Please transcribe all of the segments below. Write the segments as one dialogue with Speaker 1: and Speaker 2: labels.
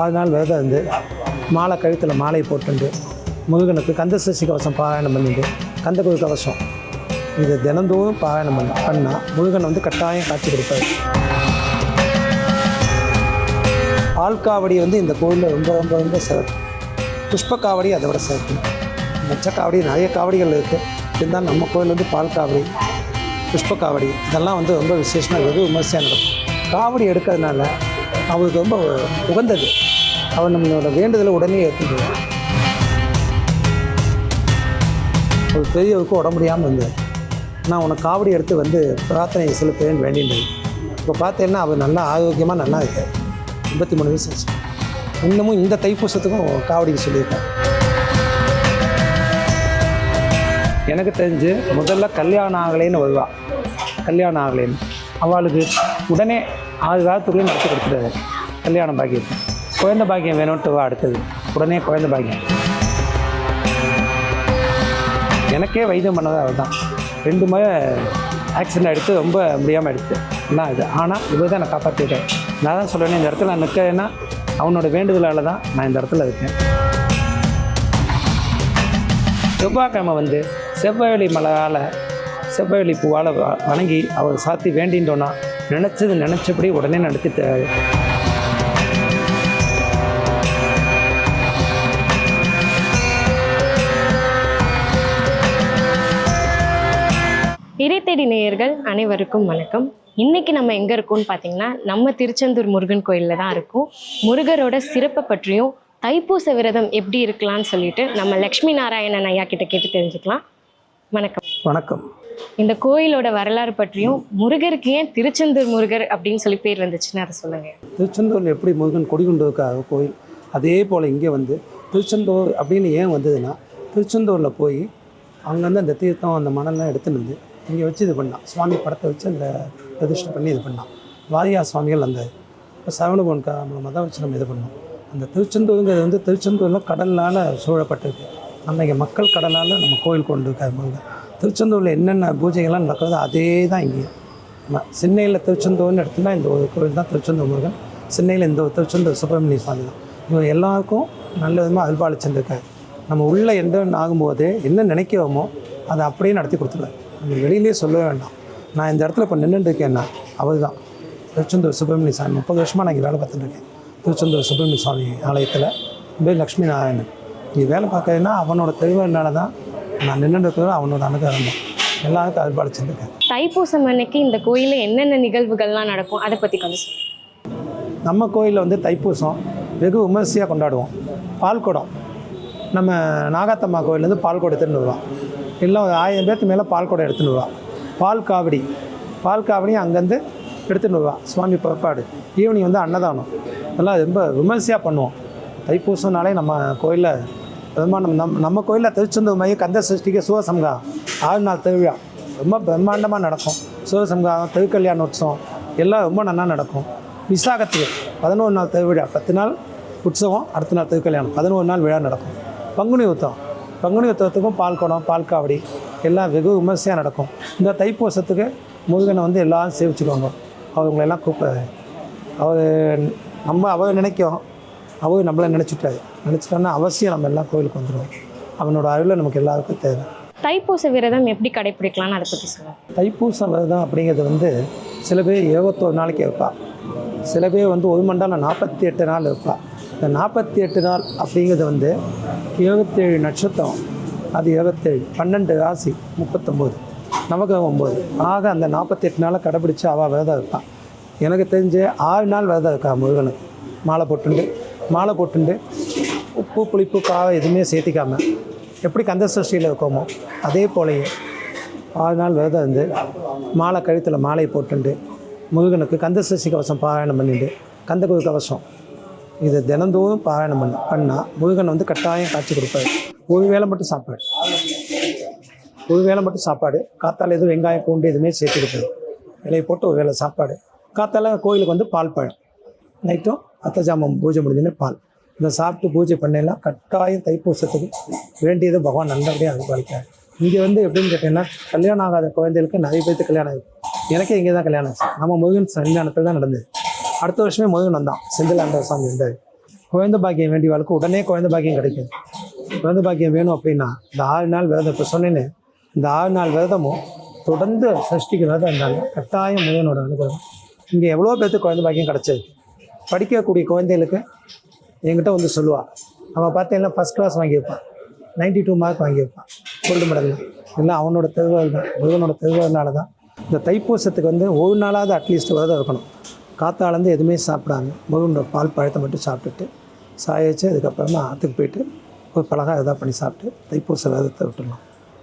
Speaker 1: ஆறு நாள் விரதம் இருந்து மாலை கழுத்தில் மாலை போட்டுண்டு முருகனுக்கு கந்த சஷ்டி கவசம் பாராயணம் பண்ணிட்டு கந்தகுரு கவசம். இது தினந்தோறும் பாராயணம் பண்ண பண்ணால் முருகன் வந்து கட்டாயம் காட்சி கொடுப்பாரு. ஆள்காவடி வந்து இந்த கோயிலில் ரொம்ப ரொம்ப ரொம்ப சிறப்பு. புஷ்ப காவடி அதை விட சிறப்பு. மச்ச காவடி நிறைய காவடிகள் இருக்குது இருந்தாலும் நம்ம கோயில் வந்து பால் காவடி புஷ்ப காவடி இதெல்லாம் வந்து ரொம்ப விசேஷமாக வெகு விமர்சையாக நடக்கும். காவடி எடுக்கிறதுனால அவருக்கு ரொம்ப உகந்தது. அவர் நம்மளோட வேண்டுதலை உடனே ஏற்றுக்குவார் ஒரு பெரியவருக்கு உடம்பு முடியாமல் இருந்தது நான் உனக்கு காவடி எடுத்து வந்து பிரார்த்தனை செலுத்துவேன் வேண்டியிருந்தது இப்போ பார்த்தேன்னா அவர் நல்லா ஆரோக்கியமாக நல்லா இருக்கார். ஐம்பத்தி மூணு வயசு ஆச்சு. இன்னமும் இந்த தைப்பூசத்துக்கும் காவடிக்கு சொல்லியிருக்காரு. எனக்கு தெரிஞ்சு முதல்ல கல்யாணம் ஆகலைன்னு வருவா. கல்யாணம் ஆகலைன்னு. அவளுக்கு உடனே ஆறு வாரத்துக்குள்ளே நடத்தி கொடுத்துருவாரு கல்யாணம் பாக்கியத்தை குழந்தை பாக்கியம் வேணும்ட்டு வா அடுத்தது. உடனே குழந்தை பாக்கியம். எனக்கே வைத்தியம் பண்ணது அவர் தான் ரெண்டு முறை ஆக்சிடென்ட் எடுத்து ரொம்ப முடியாமல் எடுத்து என்ன இது. ஆனால் இவர் தான் நான் காப்பாற்றிட்டேன் நான் தான் சொல்கிறேன் இந்த இடத்துல நான் நிற்கிறேன்னா அவனோட வேண்டுதலால் தான் நான் இந்த இடத்துல இருக்கேன். செவ்வாய்க்கிழமை வந்து செவ்வாயொலி மலையால் செவ்வாயொலி பூவால் வணங்கி அவர் சாத்தி வேண்டின்றோன்னா நினச்சது நினச்சபடி உடனே நடத்தி
Speaker 2: இறைத்தேடி நேயர்கள் அனைவருக்கும் வணக்கம். இன்னைக்கு நம்ம எங்க இருக்கோம்னு பார்த்தீங்கன்னா நம்ம திருச்செந்தூர் முருகன் கோயிலில் தான் இருக்கோம். முருகரோட சிறப்பை பற்றியும் தைப்பூச விரதம் எப்படி இருக்கலாம்னு சொல்லிட்டு நம்ம லக்ஷ்மி நாராயணன் ஐயா கிட்ட கேட்டு தெரிஞ்சுக்கலாம். வணக்கம்.
Speaker 1: வணக்கம்.
Speaker 2: இந்த கோயிலோட வரலாறு பற்றியும் முருகருக்கு ஏன் திருச்செந்தூர் முருகர் அப்படின்னு சொல்லி பேர் வந்துச்சுன்னு அதை சொல்லுங்க.
Speaker 1: திருச்செந்தூரில் எப்படி முருகன் கொடிகொண்டதுக்காக கோயில்? அதே போல் இங்கே வந்து திருச்செந்தூர் அப்படின்னு ஏன் வந்ததுன்னா திருச்செந்தூரில் போய் அங்கேருந்து அந்த தீர்த்தம் அந்த மணல்லாம் எடுத்துன்னு வந்து இங்கே வச்சு இது பண்ணான். சுவாமி படத்தை வச்சு அந்த பிரதிஷ்டை பண்ணி இது பண்ணான். வாரியா சுவாமிகள் அந்த இப்போ சரவணபவன் கா மூலமாக தான் வச்சு நம்ம இது பண்ணோம். அந்த திருச்செந்தூருங்கிறது வந்து திருச்செந்தூரில் கடலால் சூழப்பட்டிருக்கு. நம்ம இங்கே மக்கள் கடலால் நம்ம கோயில் கொண்டு இருக்காது முருகன். திருச்செந்தூரில் என்னென்ன பூஜைகள்லாம் நடக்கிறதோ அதே தான் இங்கேயும் நம்ம சென்னையில் திருச்செந்தூர்னு எடுத்துன்னா இந்த ஒரு கோயில் தான் திருச்செந்தூர் முருகன். சென்னையில் இந்த ஒரு திருச்செந்தூர் சுப்பிரமணிய சுவாமி தான். இவங்க எல்லாருக்கும் நல்ல விதமாக அல்பாளிச்சுருக்காரு நம்ம உள்ளே எந்த ஆகும்போது என்ன நினைக்கிறோமோ அதை அப்படியே நடத்தி கொடுத்துருவாரு. நம்ம வெளியிலே சொல்லவே வேண்டாம். நான் இந்த இடத்துல இப்போ நின்றுட்டுருக்கேன்னா அவர் தான் திருச்செந்தூர் சுப்பிரமணிய சாமி. முப்பது வருஷமாக நான் இங்கே வேலை பார்த்துட்டுருக்கேன் திருச்செந்தூர் சுப்பிரமணிய சுவாமி ஆலயத்தில். பேர் லக்ஷ்மி நாராயணன். நீ வேலை பார்க்கறதுன்னா அவனோட தெளிவுனால தான் நான் நின்றுட்டு இருக்கிறது அவனோட அனுகிரகம் தான். எல்லாருக்கும் அல்பாளிச்சுருக்கேன்
Speaker 2: தைப்பூசம் அன்னைக்கு இந்த கோயிலில் என்னென்ன நிகழ்வுகள்லாம் நடக்கும்? அதை பற்றி கொஞ்சம்
Speaker 1: நம்ம கோயிலில் வந்து தைப்பூசம் வெகு விமர்சையாக கொண்டாடுவோம். பால்குடம். நம்ம நாகாத்தம்மா கோயிலேருந்து பால்குடம் எடுத்துன்னு வருவான் எல்லாம் ஒரு ஆயிரம் பேர்த்து மேலே பால்குடம் எடுத்துன்னு வருவான் பால் காவடி. பால் காவடியும் அங்கேருந்து எடுத்துன்னு வருவான் சுவாமி புறப்பாடு. ஈவினிங் வந்து அன்னதானம். இதெல்லாம் ரொம்ப விமர்சையாக பண்ணுவோம். தைப்பூசம்னாலே நம்ம கோயிலில் பிரம்மாண்டம். நம் நம்ம கோயிலில் திருச்செந்தூர் மையம் கந்த சஷ்டிக்கு சூரசம்கா ஆறு நாள் திருவிழா. ரொம்ப பிரம்மாண்டமாக நடக்கும். சூரசம்காரம் திருக்கல்யாண உற்சவம். எல்லாம் ரொம்ப நல்லா நடக்கும். விசாகத்துக்கு பதினோரு நாள் திருவிழா. பத்து நாள் உற்சவம் அடுத்த நாள் திருக்கல்யாணம். பதினோரு நாள் விழா நடக்கும். பங்குனி உத்தம் பங்குனி உத்தவத்துக்கும் பால் குடம் பால் காவடி எல்லாம் வெகு விமர்சையாக நடக்கும். இந்த தைப்பூசத்துக்கு முருகனை வந்து எல்லாரும் சேவிச்சுக்குவாங்க. அவங்களெல்லாம் கூப்பிடாரு அவர் நம்ம அவர் நினைக்கும். அவர் நம்மளை நினச்சிட்டாரு நினச்சிட்டோன்னா அவசியம் நம்ம எல்லாம் கோயிலுக்கு வந்துடுவோம் அவனோட அருளை நமக்கு எல்லாருக்கும் தேவை.
Speaker 2: தைப்பூச விரதம் எப்படி கடைப்பிடிக்கலாம்னு அதை பற்றி சொல்லுங்க.
Speaker 1: தைப்பூசம் விரதம் அப்படிங்கிறது வந்து சில பேர் இருபத்தோரு நாளைக்கு இருப்பா சில பேர் வந்து ஒரு மண்டலம் நாற்பத்தி எட்டு நாள் இருப்பா இந்த நாற்பத்தி எட்டு நாள் அப்படிங்கிறது வந்து இருபத்தேழு நட்சத்திரம் அது இருபத்தேழு பன்னெண்டு ராசி முப்பத்தொம்போது நவகிரகம் ஒம்பது. ஆக அந்த நாற்பத்தெட்டு நாளை கடைப்பிடிச்சு அவள் விரதம் இருப்பாள் எனக்கு தெரிஞ்சு ஆறு நாள் விரதம் இருக்கா முருகனுக்கு. மாலை போட்டுண்டு மாலை போட்டுண்டு உப்பு புளிப்பு காரம் எதுவுமே சேர்த்திக்காமல் எப்படி கந்த சஷ்டியில் இருக்கோமோ அதே போலயே ஆறு நாள் விரதம் இருந்து மாலை கழுத்தில் மாலை போட்டுண்டு முருகனுக்கு கந்த சஷ்டி கவசம் பாராயணம் பண்ணிட்டு கந்தகுரு கவசம். இது தினந்தோறும் பாராயணம் பண்ண பண்ணால் முருகன் வந்து கட்டாயம் காட்சி கொடுப்பாரு. ஒரு வேளை மட்டும் சாப்பாடு. ஒரு வேளை மட்டும் சாப்பாடு. காத்தால் எதுவும் வெங்காயம் பூண்டு எதுவுமே சேர்த்து கொடுப்பாரு. இலையை போட்டு ஒரு வேளை சாப்பாடு. காத்தால கோயிலுக்கு வந்து பால் பழம். நைட்டும் அத்தஜாமம் பூஜை முடிஞ்சுன்னு பால். இதை சாப்பிட்டு பூஜை பண்ணலாம் கட்டாயம் தைப்பூசத்துக்கு வேண்டியது பகவான் நல்லபடியாக அனுபவிக்கிறார். இங்கே வந்து எப்படின்னு கேட்டிங்கன்னா கல்யாணம் ஆகாத குழந்தைகளுக்கு நிறைய பேர்த்து கல்யாணம் ஆகுது எனக்கே இங்கே தான் கல்யாணம் ஆச்சு. நம்ம முருகன் சன்னிதானத்தில் தான் நடந்தது. அடுத்த வருஷமே முருகன் வந்தான். அண்டர் சாமி இருந்தார் குழந்தை பாக்கியம் வேண்டிய வாழ்க்கை உடனே குழந்தை பாக்கியம் கிடைக்கும். குழந்தை பாக்கியம் வேணும் அப்படின்னா இந்த ஆறு நாள் விரதம் இப்போ சொன்னேன்னு இந்த ஆறு நாள் விரதமும் தொடர்ந்து சஷ்டிக்கு விரதம் இருந்தாங்க கட்டாயம் முருகனோட அனுகிரகம். இங்கே எவ்வளோ பேர்த்துக்கு குழந்தை பாக்கியம் கிடச்சது. படிக்கக்கூடிய குழந்தைகளுக்கு என்கிட்ட வந்து சொல்லுவாள் அவன் பார்த்தீங்கன்னா ஃபஸ்ட் கிளாஸ் வாங்கியிருப்பான் நைன்டி டூ மார்க் வாங்கியிருப்பான் கோல்டு மெடல் எல்லாம் அவனோட திருவள் தான். முருகனோட திருவள்னால தான். இந்த தைப்பூசத்துக்கு வந்து ஒரு நாளாவது அட்லீஸ்ட் விரதம் இருக்கணும். காத்தாலேருந்து எதுவுமே சாப்பிடாம முருகனோட பால் பழத்தை மட்டும் சாப்பிட்டுட்டு சாய வச்சு அதுக்கப்புறமா ஆற்றுக்கு போயிட்டு ஒரு பலகா இதாக பண்ணி சாப்பிட்டு தைப்பூச விரதத்தை விட்டுடலாம்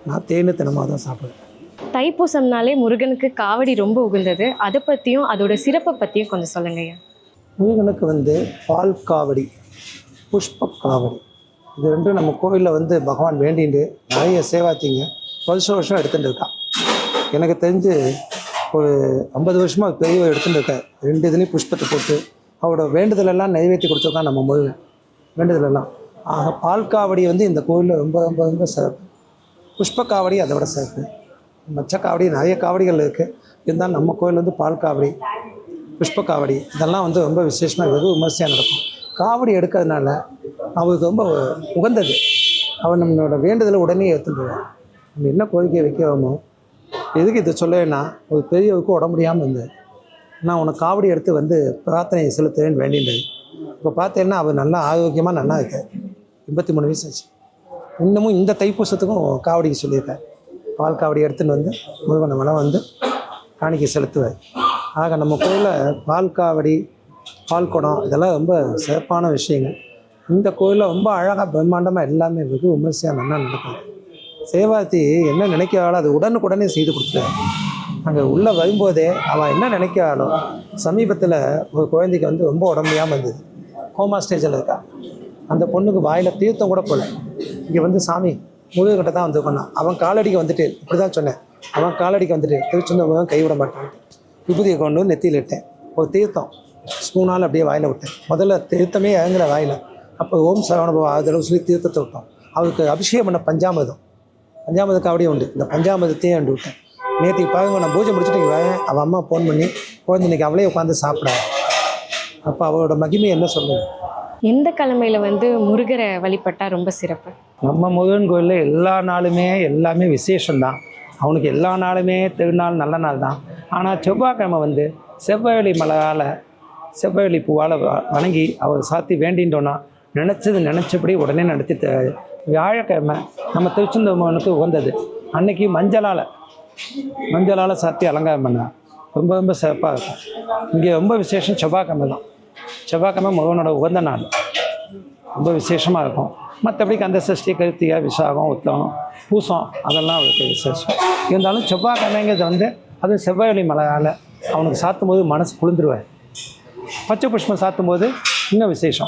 Speaker 1: நான் தேனு தினமாக தான் சாப்பிடுவேன்.
Speaker 2: தைப்பூசம்னாலே முருகனுக்கு காவடி ரொம்ப உகந்தது. அதை பற்றியும் அதோட சிறப்பை பற்றியும் கொஞ்சம் சொல்லுங்க ஐயா
Speaker 1: முருகனுக்கு வந்து பால் காவடி. புஷ்ப காவடி இது ரெண்டும் நம்ம கோவிலில் வந்து பகவான் வேண்டிண்டு நிறைய சேவாத்திங்க வருஷம் வருஷம் எடுத்துகிட்டு இருக்கான் எனக்கு தெரிஞ்சு ஒரு ஐம்பது வருஷமாக பெரிய எடுத்துகிட்டு இருக்கேன் ரெண்டு இதுலேயும் புஷ்பத்தை போட்டு அவரோட வேண்டுதலெல்லாம் நிறைவேற்றி கொடுத்துருக்கான் நம்ம முருகன். வேண்டுதலெல்லாம் ஆக பால் காவடி வந்து இந்த கோவிலில் ரொம்ப ரொம்ப ரொம்ப சிறப்பு. புஷ்ப காவடி அதை விட சிறப்பு. மச்ச காவடி நிறைய காவடிகள் இருக்குது இருந்தாலும் நம்ம கோயில் வந்து பால் காவடி புஷ்ப காவடி இதெல்லாம் வந்து ரொம்ப விசேஷமாக வெகு விமர்சையாக நடக்கும். காவடி எடுக்கிறதுனால அவருக்கு ரொம்ப உகந்தது. அவர் நம்மளோட வேண்டுதலை உடனே எடுத்துட்டு நம்ம என்ன கோரிக்கை வைக்கிறோமோ எதுக்கு இதை சொல்லவேன்னா ஒரு பெரியவருக்கு உடம்பு முடியாமல் இருந்தது நான் உனக்கு காவடி எடுத்து வந்து பிரார்த்தனை செலுத்துவேன்னு வேண்டின்றது இப்போ பார்த்தேன்னா அவர் நல்லா ஆரோக்கியமாக நல்லா இருக்கார். எண்பத்தி மூணு வயசு ஆச்சு. இன்னமும் இந்த தைப்பூசத்துக்கும் காவடிக்கு சொல்லியிருக்கார். பால் காவடி எடுத்துன்னு வந்து முருகன் மனம் வந்து காணிக்கை செலுத்துவார். ஆக நம்ம கோயிலில் பால் காவடி பால் குடம் இதெல்லாம் ரொம்ப சிறப்பான விஷயங்கள். இந்த கோயிலில் ரொம்ப அழகாக பிரம்மாண்டமாக எல்லாமே வெகு விமர்சையாக நல்லா நடக்கும் சேவாதி என்ன நினைக்கிறாளோ அது உடனுக்குடனே செய்து கொடுத்துட்டார். அங்கே உள்ளே வரும்போதே அவள் என்ன நினைக்கிறாளோ சமீபத்தில் ஒரு குழந்தைக்கு வந்து ரொம்ப உடம்பையாக இருந்தது. கோமா ஸ்டேஜில் இருக்கா. அந்த பொண்ணுக்கு வாயில் தீர்த்தம் கூட போகல இங்கே வந்து சாமி முருகன்கிட்ட தான் வந்து பண்ணான் அவன் காலடிக்கு வந்துட்டு இப்படி தான் சொன்னேன். அவன் காலடிக்கு வந்துட்டு திருச்செந்தூர் கைவிட மாட்டான் விபூதியை கொண்டு வந்து நெத்தியில் இட்டேன். ஒரு தீர்த்தம். ஸ்பூனால் அப்படியே வாயில் விட்டேன். முதல்ல தீர்த்தமே இறங்குற வாயில். அப்போ ஓம் சரவணபவ ஆதரவு சொல்லி தீர்த்தத்தை விட்டோம். அவருக்கு அபிஷேகம் பண்ண பஞ்சாமிர்தம். பஞ்சாமிரத காவடியும் உண்டு. இந்த பஞ்சாமிரதத்தையும் ரெண்டு விட்டேன். நேற்றுக்கு பாருங்க நான் பூஜை முடிச்சுட்டு இங்கே வரேன். அவள் அம்மா ஃபோன் பண்ணி குழந்தை இன்னைக்கு அவளே உட்காந்து சாப்பிட. அப்போ அவளோட மகிமை என்ன சொல்லுது
Speaker 2: எந்த கிழமையில வந்து முருகரை வழிபட்டா ரொம்ப சிறப்பு?
Speaker 1: நம்ம முருகன் கோயிலில் எல்லா நாளுமே எல்லாமே விசேஷம்தான். அவனுக்கு எல்லா நாளுமே திருநாள் நல்ல நாள் தான் ஆனால் செவ்வாய்க்கிழமை வந்து செவ்வாயொலி மலரால் செவ்வழி பூவால் வ- வணங்கி அவர் சாத்தி வேண்டின்றோன்னா நினச்சது நினச்சபடி உடனே நடத்தி தராரு வியாழக்கிழமை நம்ம திருச்செந்தூர் உகந்தது. அன்னைக்கு மஞ்சளால் மஞ்சளால் சாத்தி அலங்காரம் பண்ணார் ரொம்ப ரொம்ப சிறப்பாக இருக்கும். இங்கே ரொம்ப விசேஷம் செவ்வாய்க்கிழமை தான். செவ்வாய்க்கிழமை முருகனோட உகந்த நாள். ரொம்ப விசேஷமாக இருக்கும். மற்றபடி கந்த சஷ்டி கருத்தியாக விசாகம் உத்தம் பூசம் அதெல்லாம் அவருக்கு விசேஷம். இருந்தாலும் செவ்வாய்க்கிழமைங்கிறது வந்து அது செவ்வாய் மலையால் அவனுக்கு சாத்தும் போது மனசு குளிர்ந்துருவார். பச்சை புஷ்பம் சாத்தும் போது இன்னும் விசேஷம்?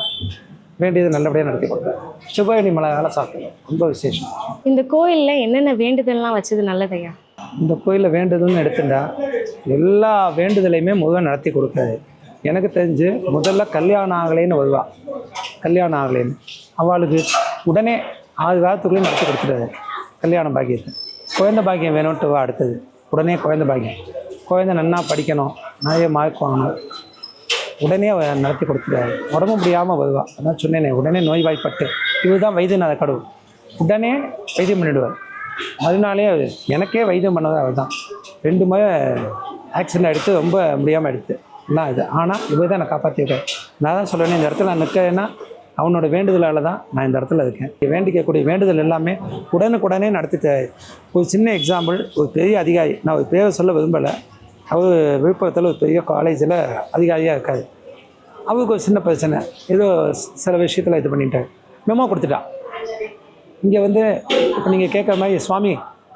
Speaker 1: வேண்டியது நல்லபடியாக நடத்தி கொடுப்பார் செவ்வாயொலி மலையால் சாத்தணும். ரொம்ப விசேஷம்.
Speaker 2: இந்த கோயில்ல என்னென்ன வேண்டுதல்லாம் வச்சது நல்லதையா?
Speaker 1: இந்த கோயிலில் வேண்டுதல்னு எடுத்துட்டா எல்லா வேண்டுதலையுமே முருகன் நடத்தி கொடுக்காது. எனக்கு தெரிஞ்சு முதல்ல கல்யாணம் ஆகலைன்னு வருவா. கல்யாணம் ஆகலைன்னு. அவளுக்கு உடனே ஆறு காலத்துக்குள்ளேயே நடத்தி கொடுத்துட்டாரு கல்யாண பாக்கியத்தை. குழந்தை பாக்கியம் வேணும்ட்டு அடுத்தது. உடனே குழந்தை பாக்கியம். குழந்தை நன்னா படிக்கணும். நிறைய மார்க் வாங்கணும். உடனே அவ நடத்தி கொடுத்துருவாரு உடம்பு முடியாமல் வருவா. அதான் சொன்னேனே உடனே நோய்வாய்ப்பட்டு. இவர் தான் வைத்தியநாத கடவுள். உடனே வைத்தியம் பண்ணிவிடுவார் மறுநாளே அவர் எனக்கே வைத்தியம் பண்ணது அவர் தான் ரெண்டு முறை ஆக்சிடென்ட் எடுத்து ரொம்ப முடியாமல் எடுத்து எல்லாம் இது. ஆனால் இவர் தான் நான் காப்பாற்றிருக்கேன் நான் தான் சொல்லுவேன் இந்த இடத்துல நான் நிற்கிறேன்னா அவனோட வேண்டுதலால் தான் நான் இந்த இடத்துல இருக்கேன். வேண்டிக்கக்கூடிய வேண்டுதல் எல்லாமே உடனுக்குடனே நடத்தி ஒரு சின்ன எக்ஸாம்பிள் ஒரு பெரிய அதிகாரி நான் ஒரு பேரை சொல்ல விரும்பலை. அவர் விழுப்புரத்தில் ஒரு பெரிய காலேஜில் அதிகாரியாக இருக்காது அவருக்கு ஒரு சின்ன பிரச்சனை. ஏதோ சில விஷயத்தில் இது பண்ணிட்டார். மெமோ கொடுத்துட்டா. இங்கே வந்து இப்போ நீங்கள் கேட்குற மாதிரி சுவாமி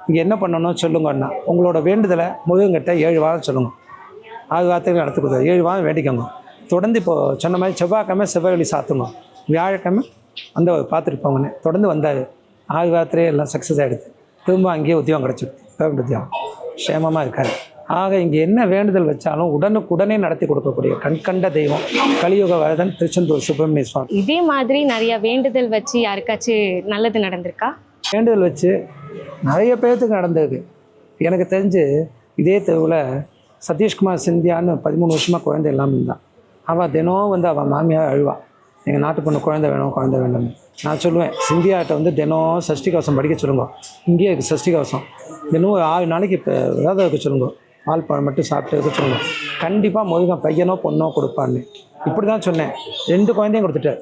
Speaker 1: இங்கே என்ன பண்ணணும் சொல்லுங்கன்னா உங்களோட வேண்டுதலை முருகங்கிட்ட ஏழு வாரம் சொல்லுங்கள் ஆறு வாரத்துக்கு நடத்தி கொடுத்தாரு ஏழு வாரம் வேண்டிக்கோங்க. தொடர்ந்து இப்போது சொன்ன மாதிரி செவ்வாய்க்கிழமை செவ்வாய் சாத்துங்க வியாழக்கிழமை அந்த பார்த்துட்டு போங்கன்னு தொடர்ந்து வந்தார். ஆறு வாரத்துலேயே எல்லாம் சக்ஸஸ் ஆகிடுது திரும்ப அங்கேயே உத்தியோகம் கிடச்சிடுது கவர்மெண்ட் உத்தியோகம். க்ஷேமமாக இருக்காரு. ஆக இங்கே என்ன வேண்டுதல் வச்சாலும் உடனுக்குடனே நடத்தி கொடுக்கக்கூடிய கண்கண்ட தெய்வம் கலியுக வரதன் திருச்செந்தூர் சுப்பிரமணிய சுவாமி
Speaker 2: இதே மாதிரி நிறைய வேண்டுதல் வச்சு யாருக்காச்சும் நல்லது நடந்திருக்கா?
Speaker 1: வேண்டுதல் வச்சு நிறைய பேர்த்துக்கு நடந்திருக்கு. எனக்கு தெரிஞ்சு இதே தெருவில் சதீஷ்குமார் சிந்தியான்னு பதிமூணு வருஷமாக குழந்தை இல்லாமல் இருந்தான். அவள் தினம் வந்து அவள் மாமியார் அழுவா. எங்கள் நாட்டு பொண்ணு குழந்தை வேணும் குழந்தை வேணும்னு. நான் சொல்லுவேன் சிந்தியாட்ட வந்து தினம் சஷ்டி கவசம் படிக்க சொல்லுங்க. இங்கேயே இருக்குது சஷ்டி கவசம். தினம் ஒரு ஆறு நாளைக்கு இப்போ விரதம் இருக்க சொல்லுங்க. பால்பழம் மட்டும் சாப்பிட்டு இருக்க கண்டிப்பாக முருகன் பையனோ பொண்ணோ கொடுப்பான்னு. இப்படி தான் சொன்னேன். ரெண்டு குழந்தையும் கொடுத்துட்டு.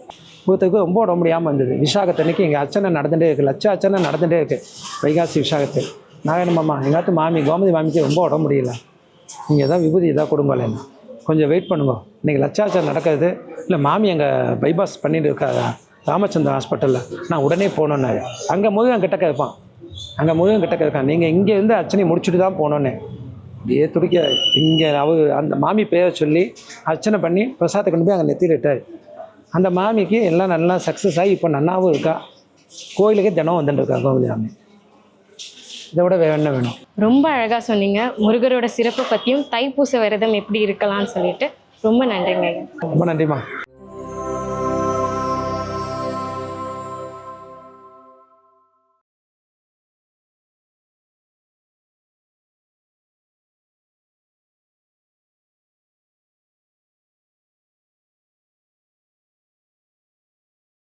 Speaker 1: கொடுத்ததுக்கு ரொம்ப உடம்பு முடியாமல் இருந்தது விசாகத்தன்னைக்கு எங்கள் அச்சனை நடந்துகிட்டே இருக்குது லட்ச அச்சனை நடந்துகிட்டே இருக்குது வைகாசி விசாகத்து நாகனமாம்மா எங்காத்து மாமி கோமதி மாமிக்கு ரொம்ப உடம்பு முடியல. நீங்கள் எதாவது விபூதி எதாவது கொடுங்களேன் கொஞ்சம் வெயிட் பண்ணுங்க. இன்றைக்கி லட்சாச்சாரம் நடக்கிறது இல்லை மாமி அங்கே பைபாஸ் பண்ணிட்டு இருக்காதா ராமச்சந்திரன் ஹாஸ்பிட்டலில் நான் உடனே போகணுன்னாரு அங்கே முருகன் கிட்டக்க இருப்பான் அங்கே முருகன் கிட்டக்க இருக்கான் நீங்கள் இங்கேருந்து அச்சனையை முடிச்சுட்டு தான் போகணுன்னு அப்படியே துடிக்க இங்கே அவ அந்த மாமி பேரை சொல்லி அர்ச்சனை பண்ணி பிரசாதத்தை கொண்டு போய் அங்கே நெத்திட்டு அந்த மாமிக்கு எல்லாம் நல்லா சக்ஸஸ் ஆகி இப்போ நன்னாவும் இருக்கா? கோயிலுக்கே தினம் வந்துட்டு இருக்கா கோவில் சாமி இதை விட வேற என்ன வேணும்?
Speaker 2: ரொம்ப அழகாக சொன்னீங்க. முருகரோட சிறப்பை பற்றியும் தைப்பூச விரதம் எப்படி இருக்கலாம்னு சொல்லிட்டு ரொம்ப நன்றிங்க
Speaker 1: ரொம்ப நன்றிம்மா.